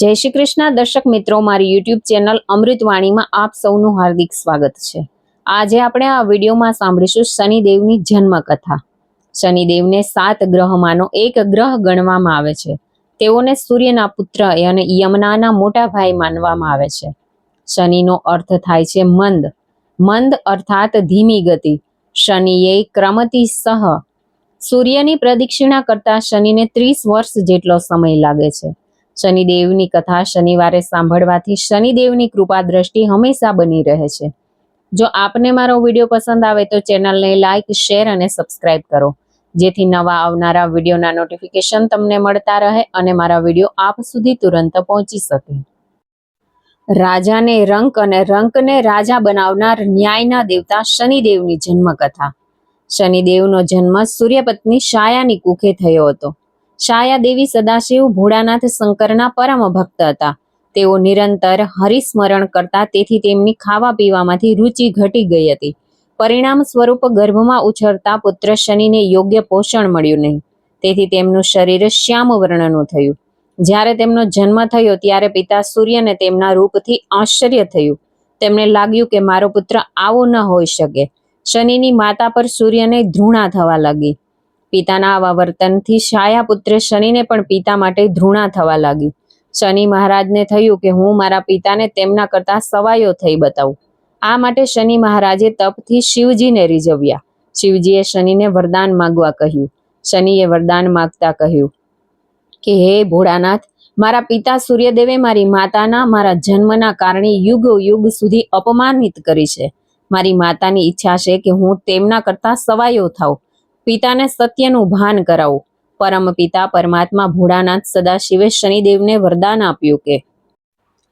જય શ્રી કૃષ્ણ. દર્શક મિત્રો, મારી યુટ્યુબ ચેનલ અમૃતવાણીમાં આપ સૌનું હાર્દિક સ્વાગત છે. આજે આપણે આ વિડીયોમાં સાંભળીશું શનિદેવની જન્મકથા. શનિદેવને સાત ગ્રહમાંનો એક ગ્રહ ગણવામાં આવે છે. તેઓને સૂર્યના પુત્ર અને યમનાના મોટા ભાઈ માનવામાં આવે છે. શનિનો અર્થ થાય છે મંદ. મંદ અર્થાત ધીમી ગતિ. શનિએ ક્રમતી સહ. સૂર્યની પ્રદક્ષિણા કરતા શનિને ત્રીસ વર્ષ જેટલો સમય લાગે છે. શનિદેવની કથા શનિવારે સાંભળવાથી શનિદેવની કૃપા દ્રષ્ટિ હંમેશા બની રહે છે. જો આપને મારો વીડિયો પસંદ આવે તો ચેનલને લાઇક શેર અને સબસ્ક્રાઇબ કરો. જેથી નવા આવનારા વિડીયોના નોટિફિકેશન તમને મળતા રહે અને મારા વીડિયો આપ સુધી તુરંત પહોંચી શકે. રાજાને રંક અને રંકને રાજા બનાવનાર ન્યાયના દેવતા શનિદેવની જન્મકથા. શનિદેવનો જન્મ સૂર્યપત્ની શાયાની કુખે થયો હતો. શાયા દેવી સદાશિવ ભોળાનાથ શંકરના પરમ ભક્ત હતા. તેઓ નિરંતર હરિસ્મરણ કરતા, તેથી તેમની ખાવા પીવામાંથી રુચિ ઘટી ગઈ હતી. પરિણામ સ્વરૂપ ગર્ભમાં ઉછળતા પુત્ર શનિને યોગ્ય પોષણ મળ્યું નહીં. તેથી તેમનું શરીર શ્યામ વર્ણનું થયું. જ્યારે તેમનો જન્મ થયો, ત્યારે પિતા સૂર્યને તેમના રૂપથી આશ્ચર્ય થયું. તેમને લાગ્યું કે મારો પુત્ર આવો ન હોઈ શકે. શનિની માતા પર સૂર્યને ધૃણા થવા લાગી. પિતાના આવા વર્તનથી છાયા પુત્ર શનિને પણ પિતા માટે ધૃણા થવા લાગી. શનિ મહારાજને થયું કે હું મારા પિતાને તેમના કરતા સવાયો થઈ બતાવું. આ માટે શનિ મહારાજે તપથી શિવજીને રીઝવ્યા. શિવજીએ શનિને વરદાન માગવા કહ્યું. શનિએ વરદાન માગતા કહ્યું કે, હે ભોળાનાથ, મારા પિતા સૂર્યદેવે મારી માતાના, મારા જન્મના કારણે યુગ યુગ સુધી અપમાનિત કરી છે. મારી માતાની ઈચ્છા છે કે હું તેમના કરતા સવાયો થાઉં. પિતાને સત્યનું ભાન કરાવું. પરમ પિતા પરમાત્મા ભોળાનાથ સદાશિવે શનિદેવને વરદાન આપ્યું કે,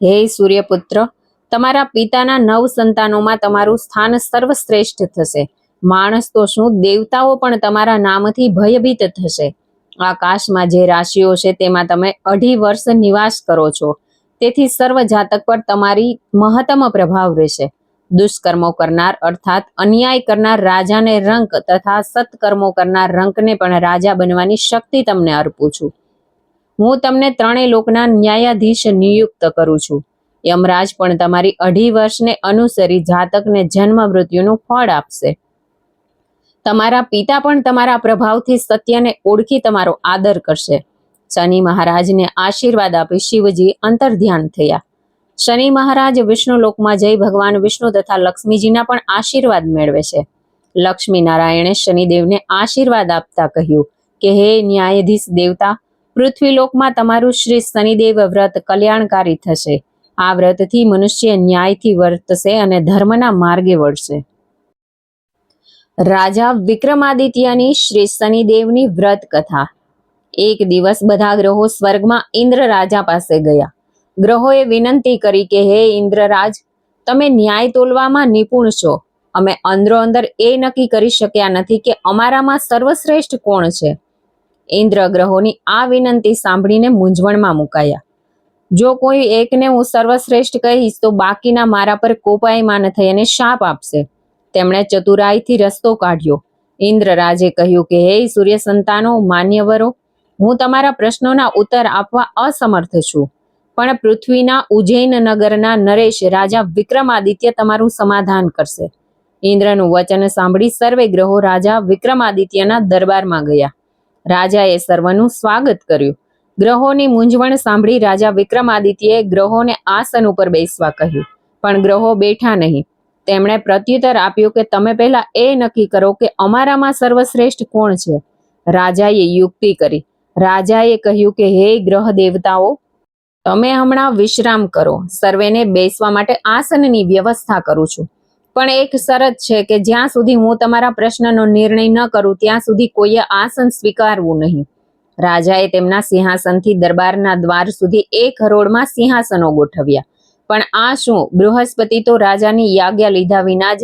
હે સૂર્યપુત્ર, તમારા પિતાના નવ સંતાનોમાં તમારું સ્થાન સર્વશ્રેષ્ઠ થશે. માણસ તો શું, દેવતાઓ પણ તમારા નામથી ભયભીત થશે. આકાશમાં જે રાશિઓ છે તેમાં તમે અઢી વર્ષ નિવાસ કરો છો. તેથી સર્વ જાતક પર તમારી મહત્તમ પ્રભાવ રહેશે. દુષ્કર્મો કરનાર, અર્થાત અન્યાય કરનાર રાજાને રંક તથા સત્કર્મો કરનાર રંકને પણ રાજા બનવાની શક્તિ તમને અર્પું છું. હું તમને ત્રણેય લોકના ન્યાયાધીશ નિયુક્ત કરું છું. યમરાજ પણ તમારી અઢી વર્ષને અનુસરી જાતકને જન્મ મૃત્યુનું ફળ આપશે. તમારા પિતા પણ તમારા પ્રભાવથી સત્યને ઓળખી તમારો આદર કરશે. શનિ મહારાજને આશીર્વાદ આપી શિવજી અંતર્ધ્યાન થયા. શનિ મહારાજ વિષ્ણુ લોકમાં જઈ ભગવાન વિષ્ણુ તથા લક્ષ્મીજીના પણ આશીર્વાદ મેળવે છે. લક્ષ્મી નારાયણે શનિદેવને આશીર્વાદ આપતા કહ્યું કે, હે ન્યાયાધીશ દેવતા પૃથ્વી લોકમાં તમારું શ્રી શનિદેવ વ્રત કલ્યાણકારી થશે. આ વ્રતથી મનુષ્ય ન્યાયથી વર્તશે અને ધર્મના માર્ગે વળશે. રાજા વિક્રમાદિત્યની શ્રી શનિદેવની વ્રત કથા. એક દિવસ બધા ગ્રહો સ્વર્ગમાં ઇન્દ્ર રાજા પાસે ગયા. ગ્રહોએ વિનંતી કરી કે, હે ઇન્દ્રરાજ, તમે ન્યાય તોલવામાં નિપુણ છો. અમે અંદરો અંદર એ નક્કી કરી શક્યા નથી કે અમારામાં સર્વશ્રેષ્ઠ કોણ છે. ઇન્દ્ર ગ્રહોની આ વિનંતી સાંભળીને મૂંઝવણમાં મુકાયા. જો કોઈ એકને હું સર્વશ્રેષ્ઠ કહીશ, તો બાકીના મારા પર કોપાયમાન થઈ અને શાપ આપશે. તેમણે ચતુરાઈથી રસ્તો કાઢ્યો. ઇન્દ્રરાજે કહ્યું કે, હે સૂર્ય સંતાનો માન્યવરો, હું તમારા પ્રશ્નોના ઉત્તર આપવા અસમર્થ છું. પણ પૃથ્વીના ઉજ્જૈન નગરના નરેશ, રાજા વિક્રમાદિત્ય તમારું સમાધાન કરશે. ઇન્દ્રનું વચન સાંભળી સર્વે ગ્રહો રાજા વિક્રમાદિત્યના દરબારમાં ગયા. રાજાએ સર્વનું સ્વાગત કર્યું. ગ્રહોની મૂંઝવણ સાંભળી રાજા વિક્રમાદિત્યએ ગ્રહોને આસન ઉપર બેસવા કહ્યું. પણ ગ્રહો બેઠા નહીં. તેમણે પ્રત્યુત્તર આપ્યું કે તમે પહેલા એ નક્કી કરો કે અમારામાં સર્વશ્રેષ્ઠ કોણ છે. રાજાએ યુક્તિ કરી. રાજાએ કહ્યું કે, હે ગ્રહ દેવતાઓ તમે હમણાં વિશ્રામ કરો. સર્વેને બેસવા માટે આસનની વ્યવસ્થા કરું છું. પણ એક શરત છે કે જ્યાં સુધી હું તમારા પ્રશ્નનો નિર્ણય ન કરું, ત્યાં સુધી કોઈએ આસન સ્વીકારવું નહીં. રાજાએ તેમના સિંહાસનથી દરબારના દ્વાર સુધી એક હરોળમાં સિંહાસનો ગોઠવ્યા. પણ આ શું? બૃહસ્પતિ તો રાજાની યાજ્ઞા લીધા વિના જ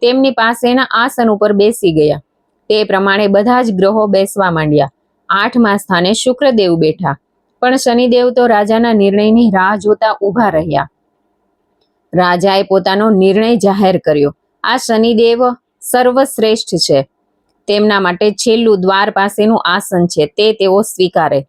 તેમની પાસેના આસન ઉપર બેસી ગયા. તે પ્રમાણે બધા જ ગ્રહો બેસવા માંડ્યા. આઠમા સ્થાને શુક્રદેવ બેઠા. પણ શનિદેવ તો રાજાના નિર્ણયની રાહ જોતા ઊભા રહ્યા. રાજાએ પોતાનો નિર્ણય જાહેર કર્યો. આ શનિદેવ સર્વશ્રેષ્ઠ છે. તેમના માટે છેલ્લું દ્વાર પાસેનું આસન છે, તે તેઓ સ્વીકારે.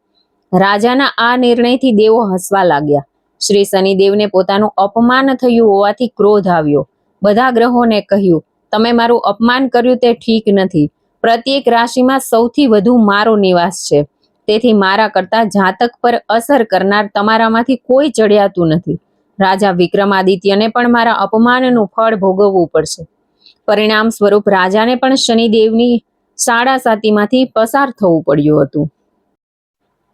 રાજાના આ નિર્ણયથી દેવો હસવા લાગ્યા. શ્રી શનિદેવને પોતાનું અપમાન થયું હોવાથી ક્રોધ આવ્યો. બધા ગ્રહોને કહ્યું, તમે મારું અપમાન કર્યું તે ઠીક નથી. પ્રત્યેક રાશિમાં સૌથી વધુ મારો નિવાસ છે. તેથી મારા કરતા જાતક પર અસર કરનાર તમારામાંથી કોઈ ચડિયાતું નથી. રાજા વિક્રમાદિત્યને પણ મારા અપમાનનું ફળ ભોગવવું પડશે. પરિણામ સ્વરૂપ રાજાને પણ શનિદેવની સાડા સાતીમાંથી પસાર થવું પડ્યું હતું.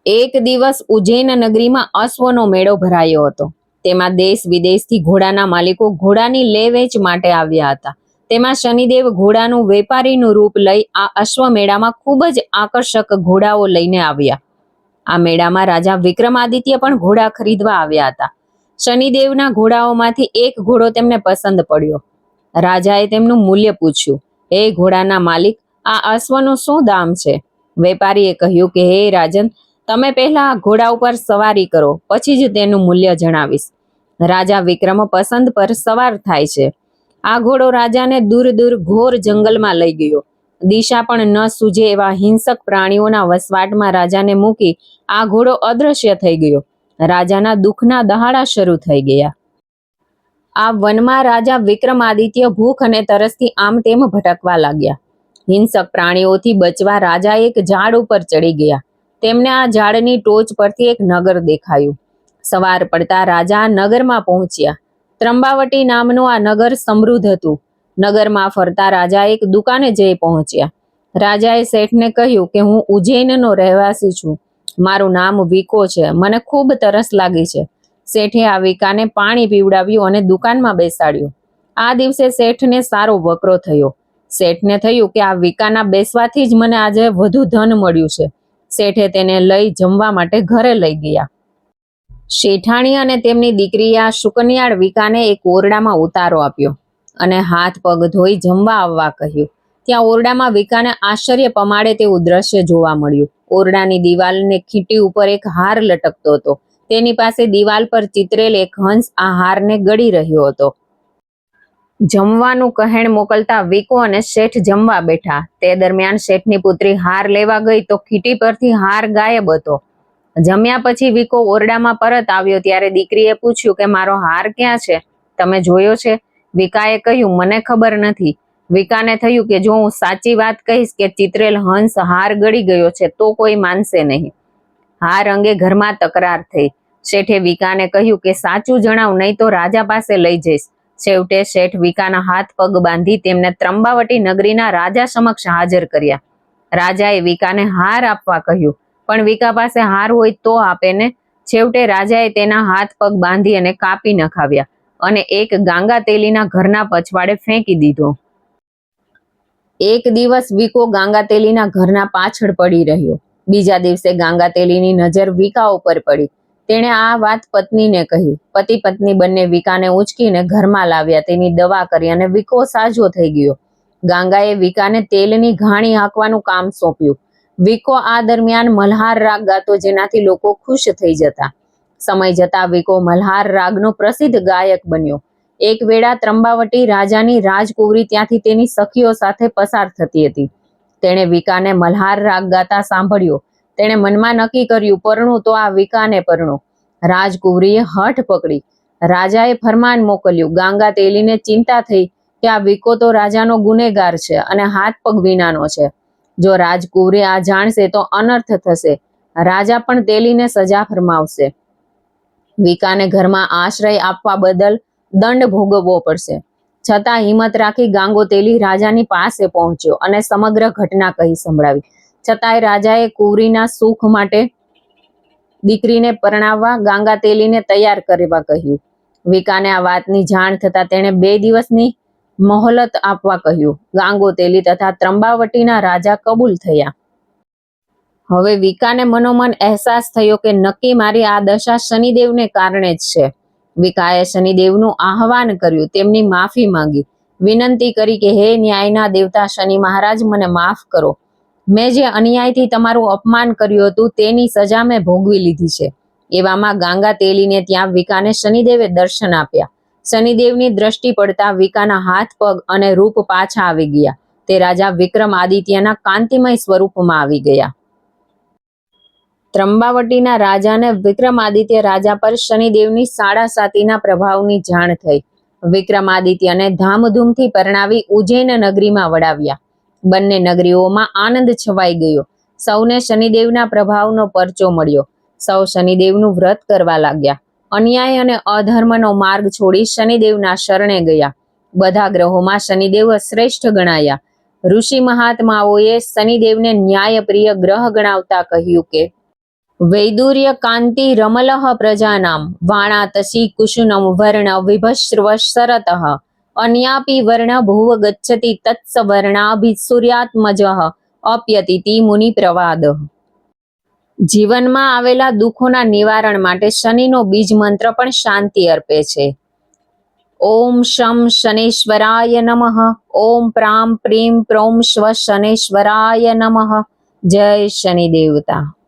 એક દિવસ ઉજ્જૈન નગરીમાં અશ્વનો મેળો ભરાયો હતો. તેમાં દેશ વિદેશથી ઘોડાના માલિકો ઘોડાની લે વેચ માટે આવ્યા હતા. તેમાં શનિદેવ ઘોડાનું વેપારીનું રૂપ લઈ આ અશ્વ મેળામાં ખૂબ જ આકર્ષક ઘોડાઓ લઈને આવ્યા. આ મેળામાં રાજા વિક્રમાદિત્ય પણ ઘોડા ખરીદવા આવ્યા હતા. શનિદેવના ઘોડાઓમાંથી એક ઘોડો તેમને પસંદ પડ્યો. રાજાએ તેમનું મૂલ્ય પૂછ્યું. હે ઘોડાના માલિક, આ અશ્વનું શું દામ છે? વેપારીએ કહ્યું કે, હે રાજન, તમે પહેલા આ ઘોડા ઉપર સવારી કરો, પછી જ તેનું મૂલ્ય જણાવીશ. રાજા વિક્રમ પસંદ પર સવાર થાય છે. આ ઘોડો રાજાને દૂર દૂર ઘોર જંગલમાં લઈ ગયો. દિશા પણ ન સૂજે એવા હિંસક પ્રાણીઓના વસવાટમાં રાજાને મૂકી આ ઘોડો અદૃશ્ય થઈ ગયો. રાજાના દુઃખના દહાડા શરૂ થઈ ગયા. આ વનમાં રાજા વિક્રમાદિત્ય ભૂખ અને તરસથી આમ તેમ ભટકવા લાગ્યા. હિંસક પ્રાણીઓથી બચવા રાજા એક ઝાડ ઉપર ચડી ગયા. તેમને આ ઝાડની ટોચ પરથી એક નગર દેખાયું. સવાર પડતા રાજા નગરમાં પહોંચ્યા. ત્રંબાવટી નામનું આ નગર સમૃદ્ધ હતું. નગરમાં ફરતા રાજા એક દુકાને જઈ પહોંચ્યા. રાજાએ શેઠને કહ્યું કે, હું ઉજ્જૈનનો રહેવાસી છું. મારું નામ વિકો છે. મને ખૂબ તરસ લાગી છે. શેઠે આ વિકાને પાણી પીવડાવ્યું અને દુકાનમાં બેસાડ્યું. આ દિવસે શેઠને સારો વકરો થયો. શેઠને થયું કે, આ વિકાના બેસવાથી જ મને આજે વધુ ધન મળ્યું છે. શેઠે તેને લઈ જમવા માટે ઘરે લઈ ગયા. શેઠાણી અને તેમની દીકરી આ શુકનિયાળ વિકાને એક ઓરડામાં ઉતારો આપ્યો અને હાથ પગ ધોઈ જમવા આવવા કહ્યું. ત્યાં ઓરડામાં વિકાને આશ્ચર્ય પમાડે તેવું દ્રશ્ય જોવા મળ્યું. ઓરડાની દિવાલને ખીટી ઉપર એક હાર લટકતો હતો. તેની પાસે દિવાલ પર ચિતરેલ એક હંસ આ હારને ગળી રહ્યો હતો. જમવાનું કહેણ મોકલતા વિકો અને શેઠ જમવા બેઠા. તે દરમિયાન શેઠની પુત્રી હાર લેવા ગઈ તો ખીટી પરથી હાર ગાયબ હતો. જમ્યા પછી વિકો ઓરડામાં પરત આવ્યો ત્યારે દીકરીએ પૂછ્યું કે મારો હાર ક્યાં છે? તમે જોયો છે? વિકાએ કહ્યું, મને ખબર નથી. વિકાને થયું કે જો હું સાચી વાત કહીશ કે ચિત્રેલ હંસ હાર ગળી ગયો છે, તો કોઈ માનશે નહીં. હાર અંગે ઘરમાં તકરાર થઈ. શેઠે વિકાને કહ્યું કે, સાચું જણાવ, નહીં તો રાજા પાસે લઈ જઈશ. છેવટે શેઠ વિકાના હાથ પગ બાંધી તેમને ત્રંબાવટી નગરીના રાજા સમક્ષ હાજર કર્યા. રાજાએ વિકાને હાર આપવા કહ્યું પણ વિકા પાસે હાર હોય તો આપે ને. છેવટે રાજાએ તેના હાથ પગ બાંધી અને કાપી નખાવ્યા અને એક ગાંગા તેલીના ઘરના પછવાડે ફેંકી દીધો. એક દિવસ વિકો ગાંગા તેલીના ઘરના પાછળ પડી રહ્યો. બીજા દિવસે ગાંગા તેલીની નજર વિકા ઉપર પડી. તેણે આ વાત પત્નીને કહી. પતિ પત્ની બંને વિકાને ઉંચકીને ઘરમાં લાવ્યા. તેની દવા કરી અને વિકો સાજો થઈ ગયો. ગાંગાએ વિકાને તેલની ઘાણી હાંકવાનું કામ સોંપ્યું. વિકો આ દરમિયાન મલ્હાર રાગ ગાતો, જેનાથી લોકો ખુશ થઈ જતા. સમય જતા વિકો મલ્હાર રાગનો પ્રસિદ્ધ ગાયક બન્યો. એક વેળા ત્રંબાવટી રાજાની રાજકુંવરી ત્યાંથી તેની સખીઓ સાથે પસાર થતી હતી. તેણે વિકાને મલ્હાર રાગ ગાતા સાંભળ્યો. તેણે મનમાં નક્કી કર્યું, પરણું તો આ વિકાને પરણું. રાજકુંવરીએ હઠ પકડી. રાજાએ ફરમાન મોકલ્યું, ગાંગા તેલીને ચિંતા થઈ કે આ વિકો તો રાજાનો ગુનેગાર છે અને હાથ પગ વિનાનો છે. જો રાજકુંવરી આ જાણશે તો અનર્થ થશે. રાજા પણ તેલીને સજા ફરમાવશે. વિકાને ઘરમાં આશ્રય આપવા બદલ દંડ ભોગવવો પડશે. છતાં હિંમત રાખી ગાંગો તેલી રાજાની પાસે પહોંચ્યો અને સમગ્ર ઘટના કહી સંભળાવી. છતાંય રાજાએ કુંવરીના સુખ માટે દીકરીને પરણાવવા ગાંગા તેલીને તૈયાર કરવા કહ્યું. વિકાને આ વાતની જાણ થતા તેણે બે દિવસની મોહલત આપવા કહ્યું. ગાંગો તેલી તથા ત્રંબાવટીના રાજા કબૂલ થયા. હવે વિકાને મનોમન અહેસાસ થયો કે નક્કી મારી આ દશા શનિદેવને કારણે જ છે. વિકાએ શનિદેવનું આહવાન કર્યું, તેમની માફી માંગી. વિનંતી કરી કે, હે ન્યાયના દેવતા શનિ મહારાજ, મને માફ કરો. મેં જે અન્યાયથી તમારું અપમાન કર્યું હતું, તેની સજા મેં ભોગવી લીધી છે. એવામાં ગાંગા તેલીને ત્યાં વિકાને શનિદેવે દર્શન આપ્યા. શનિદેવની દ્રષ્ટિ પડતા વિકાના હાથ, પગ અને રૂપ પાછા આવી ગયા. તે રાજા વિક્રમ આદિત્યના કાંતિમય સ્વરૂપમાં આવી ગયા. ત્રંબાવટીના રાજાને વિક્રમાદિત્ય રાજા પર શનિદેવની સાડા સાતીના પ્રભાવની જાણ થઈ. વિક્રમાદિત્યને ધામધૂમથી પરણાવી ઉજ્જૈન નગરીમાં વડાવ્યા બંને નગરીઓમાં આનંદ છવાઈ ગયો. સૌને શનિદેવના પ્રભાવનો પરચો મળ્યો. સૌ શનિદેવનું વ્રત કરવા લાગ્યા. અન્યાય અને અધર્મનો માર્ગ છોડી શનિદેવના શરણે ગયા. બધા ગ્રહોમાં શનિદેવ શ્રેષ્ઠ ગણાયા. ઋષિ મહાત્માઓએ શનિદેવને ન્યાયપ્રિય ગ્રહ ગણાવતા કહ્યું કે, વૈદુર્ય કાંતિ રમલહ પ્રજાનામ વાણાતસી કુશુનમ વર્ણ વિભશ્રવ શરતઃ, અન્યાપી વર્ણ ભુવ ગચ્છતિ તત્સવર્ણાભિ સૂર્યાત્મજ, અપ્યતિતિ મુનિ પ્રવાદ. જીવનમાં આવેલા દુઃખોના નિવારણ માટે શનિનો બીજ મંત્ર પણ શાંતિ અર્પે છે. ઓમ શમ શનેશ્વરાય નમઃ. ઓમ પ્રામ પ્રીમ પ્રોમ સ્વ શનેશ્વરાય નમઃ. જય શનિ દેવતા